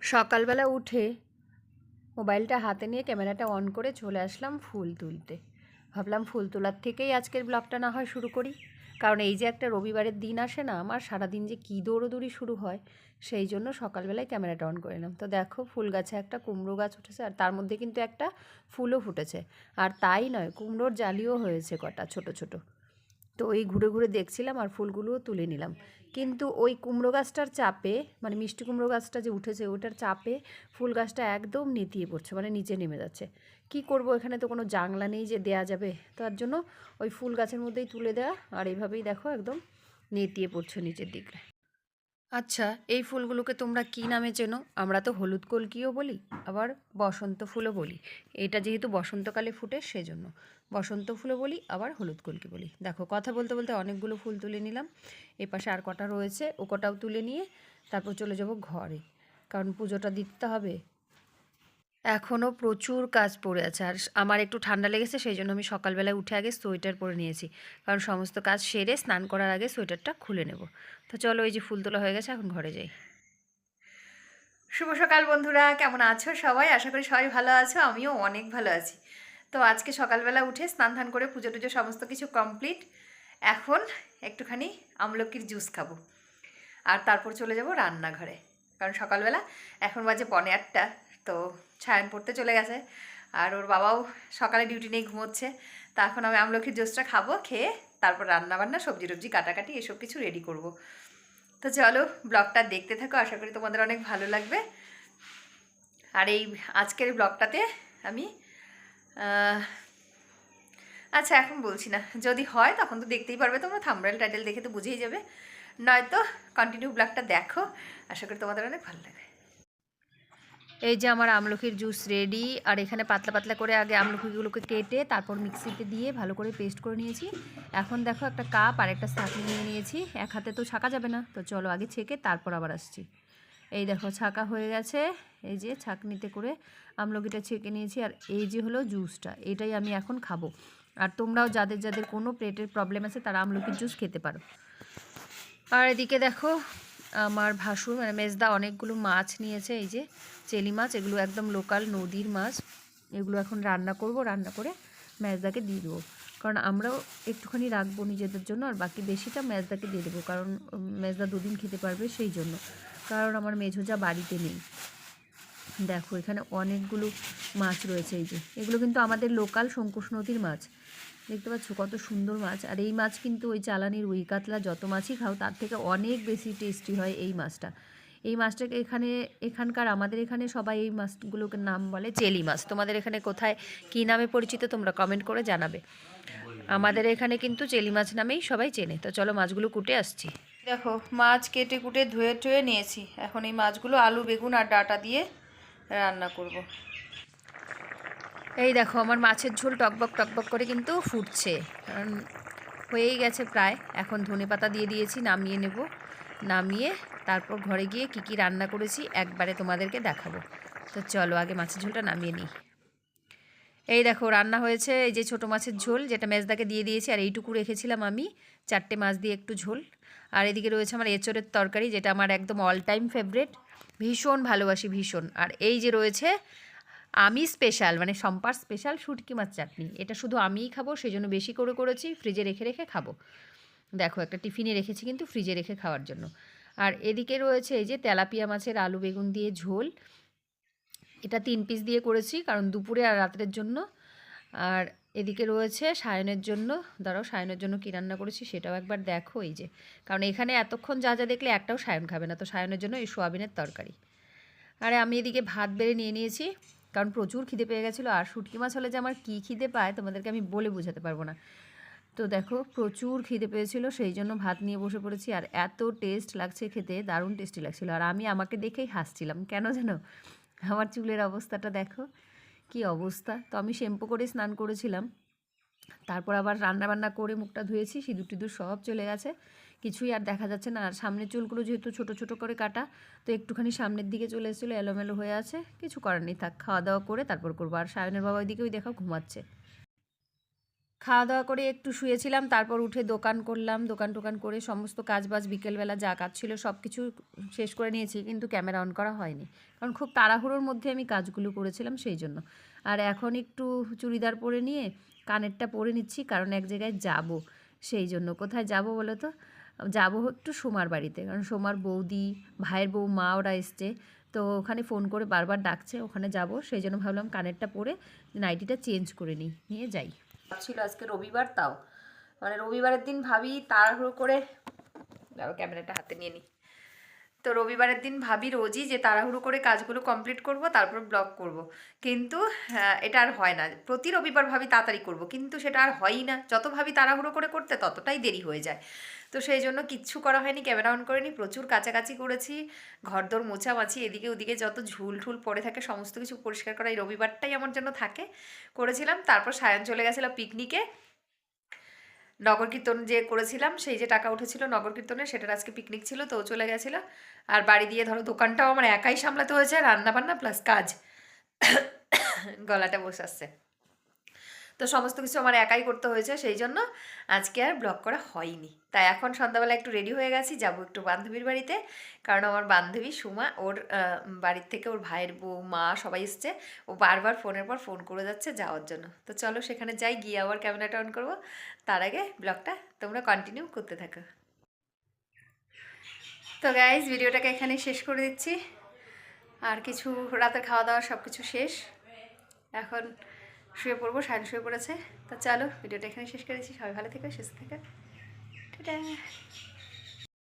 সকালবেলা উঠে মোবাইলটা হাতে নিয়ে ক্যামেরাটা অন করে চলে আসলাম ফুল তুলতে। ভাবলাম ফুল তোলার থেকেই আজকের ব্লগটা না হয় শুরু করি। কারণ এই যে একটা রবিবারের দিন আসে না, আমার সারাদিন যে কী দৌড়োদৌড়ি শুরু হয়, সেই জন্য সকালবেলায় ক্যামেরাটা অন করে নিলাম। তো দেখো, ফুল গাছে একটা কুমড়ো গাছ উঠেছে আর তার মধ্যে কিন্তু একটা ফুলও ফুটেছে। আর তাই নয়, কুমড়োর জালিও হয়েছে কটা, ছোট ছোট। তো ওই ঘুরে ঘুরে দেখছিলাম আর ফুলগুলোও তুলে নিলাম। কিন্তু ওই কুমড়ো গাছটার চাপে মানে মিষ্টি কুমড়ো গাছটা যে উঠেছে ওটার চাপে ফুল গাছটা একদম নেতিয়ে পড়ছে মানে নিচে নেমে যাচ্ছে। কি করব, এখানে তো কোনো জাংলা নেই যে দেয়া যাবে। তার জন্য ওই ফুল গাছের মধ্যেই তুলে দেওয়া আর এইভাবেই দেখো একদম নেতিয়ে পড়ছে নিচের দিকে আচ্ছা এই ফুলগুলোকে তোমরা কি নামে চেনো? আমরা তো হলুদ কলকিও বলি, আবার বসন্ত ফুলও বলি। এটা যেহেতু বসন্তকালে ফুটে, সেজন্য। বসন্ত ফুলও বলি, আবার হলুদ কলকি বলি। দেখো, কথা বলতে বলতে অনেকগুলো ফুল তুলে নিলাম। এ পাশে আর কটা রয়েছে, ও কটাও তুলে নিয়ে তারপর চলে যাব ঘরে। কারণ পুজোটা দিতে হবে। এখনও প্রচুর কাজ পড়ে আছে। আর আমার একটু ঠান্ডা লেগেছে সেই জন্য আমি সকালবেলায় উঠে আগে সোয়েটার পরে নিয়েছি। কারণ সমস্ত কাজ সেরে স্নান করার আগে সোয়েটারটা খুলে নেব। তো চলো এই যে ফুল তোলা হয়ে গেছে, এখন ঘরে যাই। শুভ সকাল বন্ধুরা, কেমন আছো সবাই? আশা করি সবাই ভালো আছো, আমিও অনেক ভালো আছি। তো আজকে সকালবেলা উঠে স্নান ধান করে পুজো টুজো সমস্ত কিছু কমপ্লিট। এখন একটুখানি আমলকির জুস খাব। আর তারপর চলে যাব রান্নাঘরে। কারণ সকালবেলা এখন বাজে পনে আটটা তো ছায়ান পড়তে চলে গেছে। আর ওর বাবাও সকালে ডিউটি নেই ঘুমোচ্ছে। তা এখন আমি আমলকির জুসটা খাব, খেয়ে তারপর রান্না বান্না সবজি টবজি কাটাকাটি এসব কিছু রেডি করব। তো চলো ব্লগটা দেখতে থাকো, আশা করি তোমাদের অনেক ভালো লাগবে। আর এই আজকের ব্লগটাতে আমি আচ্ছা এখন বলছি না, যদি হয় তখন তো দেখতেই পারবে তোমরা থাম্বরেল টাইটেল দেখে তো বুঝেই যাবে। নয়তো কন্টিনিউ ব্লগটা দেখো, আশা করি তোমাদের অনেক ভালো লাগবে। এই যে আমার আমলকির জুস রেডি আর এখানে পাতলা পাতলা করে আগে আমলকিগুলোকে কেটে তারপর মিক্সিতে দিয়ে ভালো করে পেস্ট করে নিয়েছি। এখন দেখো একটা কাপ আর একটা ছাঁকনি নিয়ে নিয়েছি। এক হাতে তো ছাকা যাবে না, তো চলো আগে ছেঁকে তারপর আবার আসছি। এই দেখো ছাকা হয়ে গেছে, এই যে ছাকনিতে করে আমলকিটা ছেঁকে নিয়েছি, আর এই যে হলো জুসটা এটাই আমি এখন খাব। আর তোমরাও যাদের যাদের কোনো পেটের প্রবলেম আছে, তারা আমলকির জুস খেতে পারো। আর এদিকে দেখো আমার ভাসুর মানে মেজদা অনেকগুলো মাছ নিয়েছে, এই যে চেলি মাছ, এগুলো একদম লোকাল নদীর মাছ। এগুলো এখন রান্না করব, রান্না করে মেজদাকে দিয়ে দেবো। কারণ আমরাও একটুখানি রাখব নিজেদের জন্য, আর বাকি বেশিটা মেজদাকে দিয়ে দেবো, কারণ মেজদা দুদিন খেতে পারবে সেই জন্য। কারণ আমার মেঝোজা বাড়িতে নেই। দেখো, এখানে অনেকগুলো মাছ রয়েছে, এই যে। এগুলো কিন্তু আমাদের লোকাল শঙ্কুশ নদীর মাছ। দেখতে পাচ্ছ কত সুন্দর মাছ। আর এই মাছ কিন্তু ওই চালানির রুই কাতলা যত মাছই খাও, তার থেকে অনেক বেশি টেস্টি হয় এই মাছটা। এই মাছটাকে এখানে, এখানকার আমাদের এখানে সবাই এই মাছগুলোকে নাম বলে চেলি মাছ। তোমাদের এখানে কোথায়, কী নামে পরিচিত তোমরা কমেন্ট করে জানাবে। আমাদের এখানে কিন্তু চেলি মাছ নামেই সবাই চেনে। তো চলো মাছগুলো কুটে আসছি। দেখো, মাছ কেটে কুটে ধুয়ে টুয়ে নিয়েছি। এখন এই মাছগুলো আলু, বেগুন আর ডাটা দিয়ে রান্না করব। এই দেখো, আমার মাছের ঝোল টকবক টকবক করে কিন্তু ফুটছে। কারণ হয়েই গেছে প্রায়। এখন ধনে পাতা দিয়ে দিয়েছি, নামিয়ে নেব। নামিয়ে তারপর ঘরে গিয়ে কি কি রান্না করেছি একবারে তোমাদেরকে দেখাবো। তো চলো, আগে মাছের ঝোলটা নামিয়ে নিই। এই দেখো, রান্না হয়েছে এই যে ছোটো মাছের ঝোল, যেটা মেজদাকে দিয়ে দিয়েছি, আর এইটুকু রেখেছিলাম আমি, চারটে মাছ দিয়ে একটু ঝোল। আর এদিকে রয়েছে আমার এঁচড়ের তরকারি, যেটা আমার একদম অল টাইম ফেভারেট ভীষণ ভালোবাসি ভীষণ। আর এই যে রয়েছে আমি স্পেশাল মানে সম্পার স্পেশাল শুটকি মাছ চাটনি। এটা শুধু আমিই খাব সেই জন্য বেশি করে করেছি ফ্রিজে রেখে রেখে খাব। দেখো, একটা টিফিনে রেখেছি কিন্তু ফ্রিজে রেখে খাওয়ার জন্য। আর এদিকে রয়েছে এই যে তেলাপিয়া মাছের আলু বেগুন দিয়ে ঝোল। এটা তিন পিস দিয়ে করেছি, কারণ দুপুরে আর রাতের জন্য। আর এদিকে রয়েছে সায়নের জন্য, দাঁড়াও, সায়নের জন্য কী রান্না করেছি সেটাও একবার দেখো এই যে। কারণ এখানে এতক্ষণ যা যা দেখলে একটাও সায়ন খাবে না, তো সায়নের জন্য এই সোয়াবিনের তরকারি। আরে আমি এদিকে ভাত বেড়ে নিয়ে নিয়েছি। কারণ প্রচুর খিদে পেয়ে গেছিল, আর শুটকি মাছ হলে যে আমার কী খিদে পায় তোমাদেরকে আমি বলে বোঝাতে পারব না। তো দেখো, প্রচুর খিদে পেয়েছিল, সেই জন্য ভাত নিয়ে বসে পড়েছি, আর এত টেস্ট লাগছে খেতে, দারুণ টেস্টি লাগছিল। আর আমি আমাকে দেখেই হাসছিলাম, কেন যেন আমার চুলের অবস্থাটা দেখো, কি অবস্থা। তো আমি শ্যাম্পু করে স্নান করেছিলাম তারপর আবার রান্না বান্না করে মুখটা ধুয়েছি, সিঁদুর টিদুর সব চলে গেছে। কিছুই আর দেখা যাচ্ছে না। আর সামনের চুলগুলো যেহেতু ছোট ছোট করে কাটা, তো একটুখানি সামনের দিকে চলে এসেছিল, এলোমেলো হয়ে আছে। কিছু করার নেই, থাক, খাওয়া দাওয়া করে তারপর করব। আর সায়নের বাবা ওইদিকে ওই দেখো ঘুমাচ্ছে। খাওয়া দাওয়া করে একটু শুয়েছিলাম, তারপর উঠে দোকান করলাম, দোকান টোকান করে সমস্ত কাজ বাজ বিকেলবেলা যা কাজ ছিল সব কিছু শেষ করে নিয়েছি, কিন্তু ক্যামেরা অন করা হয়নি। কারণ খুব তাড়াহুড়োর মধ্যে আমি কাজগুলো করেছিলাম সেই জন্য। আর এখন একটু চুড়িদার পরে নিয়ে কানেরটা পরে নিচ্ছি, কারণ এক জায়গায় যাব সেই জন্য। কোথায় যাব বলো তো? যাব একটু সোমার বাড়িতে, কারণ সোমার বৌদি, ভাইয়ের বউ মা ওরা এসছে, তো ওখানে ফোন করে বারবার ডাকছে, ওখানে যাব, সেই জন্য ভাবলাম কানেরটা পরে নাইটিটা চেঞ্জ করে নিই, নিয়ে যাই। ছিল আজকে রবিবার তাও। মানে রবিবারের দিন ভাবি তাড়াহুড়ো করে ক্যামেরাটা হাতে নিয়ে নিই তো রবিবারের দিন ভাবি রোজই যে তাড়াহুড়ো করে কাজগুলো কমপ্লিট করব, তারপর ব্লগ করব। কিন্তু এটা আর হয় না। প্রতি রবিবার ভাবি তাড়াতাড়ি করব, কিন্তু সেটা আর হয়ই না। যত ভাবি তাড়াহুড়ো করে করতে ততটাই দেরি হয়ে যায়। তো সেই জন্য কিচ্ছু করা হয়নি ক্যামেরা অন করিনি, প্রচুর কাছাকাছি করেছি, ঘরদোর মোছামাছি, এদিকে ওদিকে যত ঝুল ঠুল পড়ে থাকে, সমস্ত কিছু পরিষ্কার করা এই রবিবারটাই আমার জন্য থাকে। করেছিলাম, তারপর সায়ন চলে গেছিল পিকনিকে নগর কীর্তন যে করেছিলাম, সেই যে টাকা উঠেছিল নগর কীর্তনে সেটার আজকে পিকনিক ছিল, তো চলে গেছিল। আর বাড়ি দিয়ে ধরো দোকানটাও আমার একাই সামলাতে হয়েছে, রান্নাবান্না প্লাস কাজ। গলাটা বসাচ্ছে তো সমস্ত কিছু আমার একাই করতে হয়েছে, সেই জন্য আজকে আর ব্লগ করা হয়নি। তাই এখন সন্ধ্যাবেলা একটু রেডি হয়ে গেছি, যাব একটু বান্ধবীর বাড়িতে, কারণ আমার বান্ধবী সুমা, ওর বাড়ির থেকে ওর ভাইয়ের বউ, মা সবাই এসছে, ও বারবার ফোনের পর ফোন করে যাচ্ছে যাওয়ার জন্য। তো চলো সেখানে যাই, গিয়ে আবার ক্যামেরাটা অন করব। তার আগে ব্লগটা তোমরা কন্টিনিউ করতে থাকো। তো গাইজ ভিডিওটাকে এখানেই শেষ করে দিচ্ছি। আর কিছু রাতের খাওয়া দাওয়া সব কিছু শেষ। এখন শুয়ে পড়ব সায়ন শুয়ে পড়েছে। তা চলো, ভিডিওটা এখানে শেষ করেছি। সবাই ভালো থেকে, সুস্থ থেকে। টাটা।